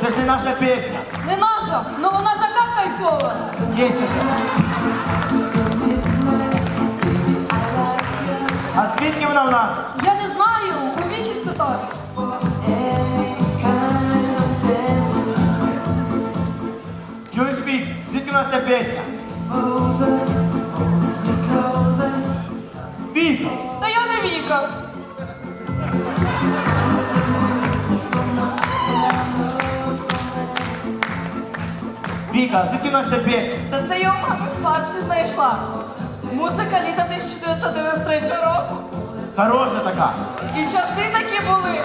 Це ж не наша пісня. Не наша, но вона така кайфова. Таке. А звідки вона в нас? Я не знаю, у Вікі спитаю. Чуєш, Вік? Звідки в нас ця пісня? Віка! Та я не Віка. Віка, звідки в пісня? Та це я у мами в папці знайшла. Музика літа 1993 року. Хороша така. І часи такі були.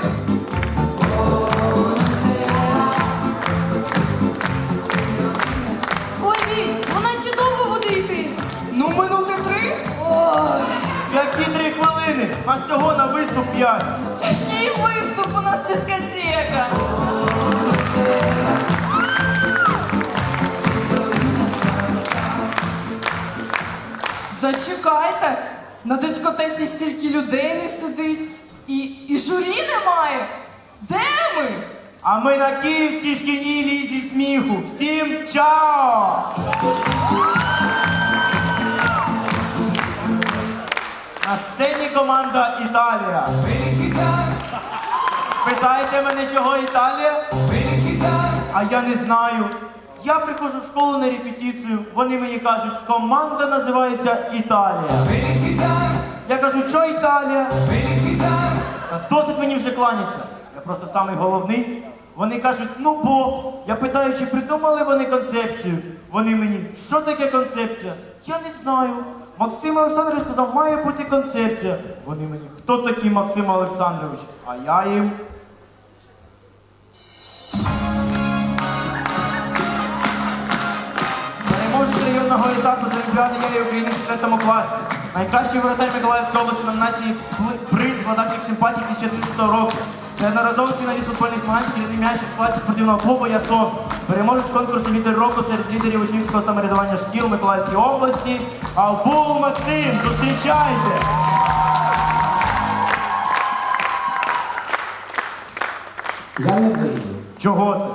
Ой, Вік, вона ще довго буде йти. Ну, минути три. Ой, Які три хвилини? А всього на виступ п'ять. Який виступ у нас дискотека. Зачекайте, на дискотеці стільки людей не сидить і, і журі немає. Де ми? А ми на київській шкільній лізі сміху. Всім чао! На сцені команда Італія. Спитайте мене, чого Італія? А я не знаю. Я приходжу в школу на репетицію, вони мені кажуть, команда називається Італія. Я кажу, що Італія? Та досить мені вже кланяться. Я просто самий головний. Вони кажуть, ну бо. Я питаю, чи придумали вони концепцію. Вони мені, що таке концепція? Я не знаю. Максим Олександрович сказав, має бути концепція. Вони мені, хто такий Максим Олександрович? А я їм. Районного етапу з Олімпіади Ярі України в 4 класі. Найкращий воротар Миколаївської області номінації «Пли- приз владацьких симпатій 2013 року. Неодноразовий фіналіст футбольних змагань шкільний м'яч у складі спортивного клубу Ясон. Переможець конкурсу лідер року серед лідерів учнівського самоврядування шкіл Миколаївської області. Авбул Максим, зустрічайте! Я не вийду. Чого це?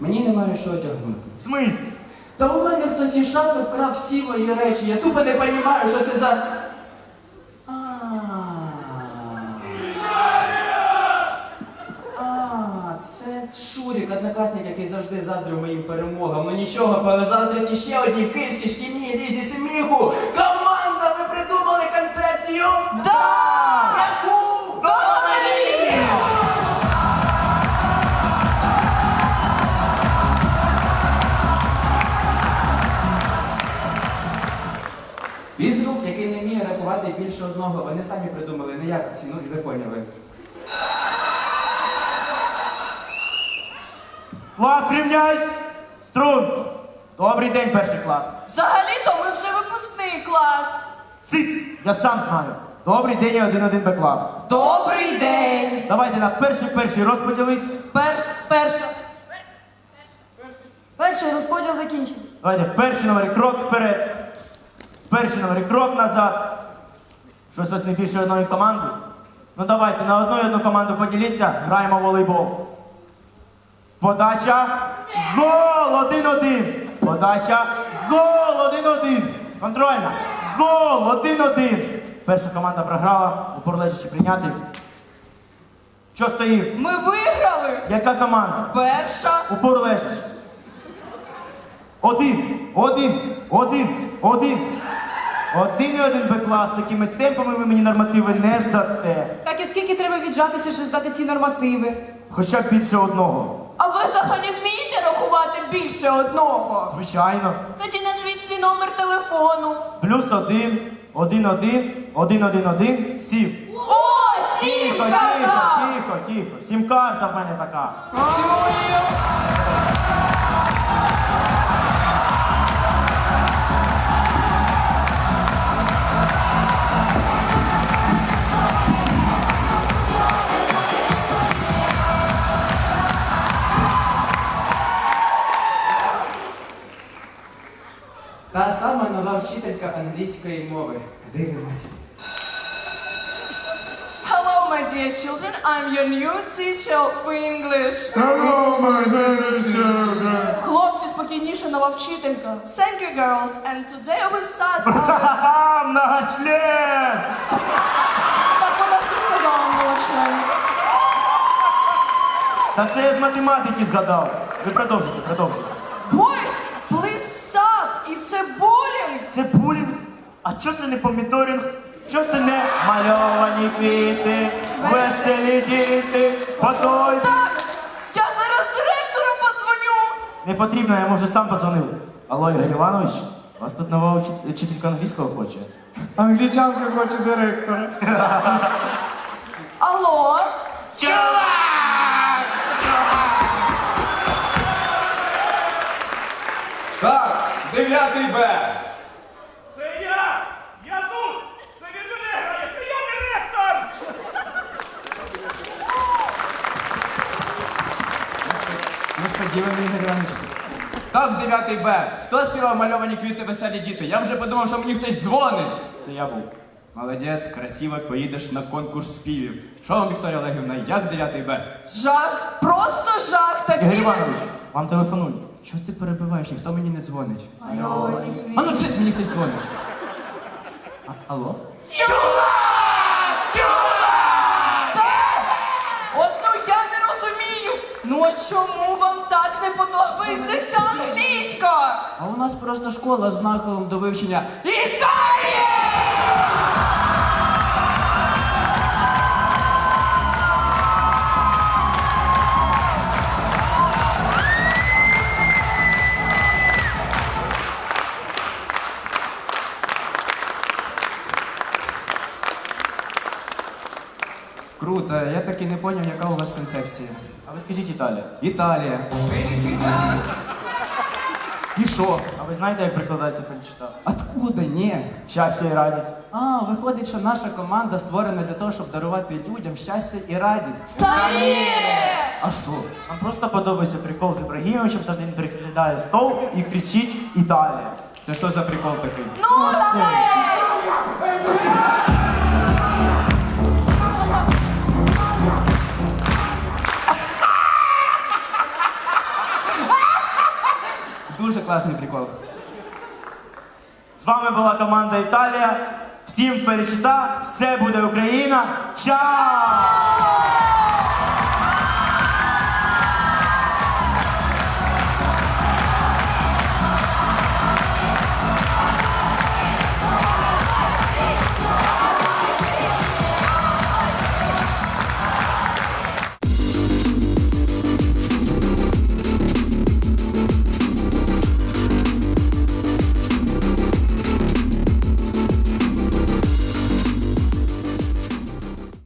Мені немає що одягнути. В смислі? Та у мене хтось із шафи вкрав всі мої речі. Я тупо не розумію, що це за. А. Це Шурік, однокласник, який завжди заздрив моїм перемогам. Ну нічого, позаздрить ще одній в київській шкільній лізі сміху. Придумали, не я ціну, і ви поняли. Клас рівняйсь! Струнко! Добрий день, перший клас. Взагалі-то ми вже випускний клас. Циц! Я сам знаю. Добрий день, один один Б клас. Добрий день. Давайте на перший перший розподілись. Перш, перша. перший розподіл закінчений. Давайте перший номер крок вперед. Перший номер крок назад. Щось ось не більше одної команди. Ну давайте на одну і одну команду поділіться, граємо в волейбол. Подача. Гол! Один-один. Подача. Гол! Один-один. Контрольна. Гол! Один-один. Перша команда програла. Упор лежачи прийняти. Що стоїть? Ми виграли. Яка команда? Перша. Упор лежиш. Один, один, один, один. Один і один Б-клас. Такими темпами ви мені нормативи не здасте. Так і скільки треба віджатися, щоб здати ці нормативи? Хоча б більше одного. А ви взагалі вмієте рахувати більше одного? Звичайно. Тоді назвіть свій номер телефону. Плюс один, один, один, один, один, один, сім. О, сім Тихо, тихо, сказав! тихо, тихо. Сім-карта в мене така. Чую. Сама нова вчителька англійської мови. Дивимося. Hello, my dear children, I'm your new teacher of English. Hello, my is children. Хлопці, спокійніше, нова вчителька. Thank you, girls. And today we start our... Ха-ха, многочлен! Так вона ж і сказала мого. Та це я з математики згадав. Ви продовжуйте, продовжуйте. А що це не помідорінг? Що це не мальовані квіти, веселі діти, водой? Так, я зараз директору подзвоню. Не потрібно, я може сам подзвонив. Алло, Ігор Іванович, вас тут нова учит- вчителька англійського хоче. Англічанка хоче директора. Алло? Так, дев'ятий Б. Це я! Я тут! Це від мене грає! Це я директор! Несподіваний Іванович. Так, дев'ятий Б. Хто співав мальовані квіти веселі діти? Я вже подумав, що мені хтось дзвонить. Це я був. Молодець, красиво поїдеш на конкурс співів. Що вам, Вікторія Олегівна, як дев'ятий Б? Жах, просто жах такий. Ігор Іванович, вам телефонують. Що ти перебиваєш? Ніхто мені не дзвонить. Квіти. А ну цит, мені хтось дзвонить. А, алло? От ну я не розумію. Ну а чому вам так не подобається ця англійська? А у нас просто школа з нахилом до вивчення Круто, я так і не поняв, яка у вас концепція. А ви скажіть Італія. Італія. І що? А ви знаєте, як прикладається фельдшта? Откуда? Ні. Щастя і радість. А, виходить, що наша команда створена для того, щоб дарувати людям щастя і радість. Та ні! А що? Нам просто подобається прикол з Ібрагімовичем, що він переглядає стол і кричить Італія. Це що за прикол такий? Ну це! Класний прикол. З вами була команда Італія. Всім фелічита, все буде Україна. Чао!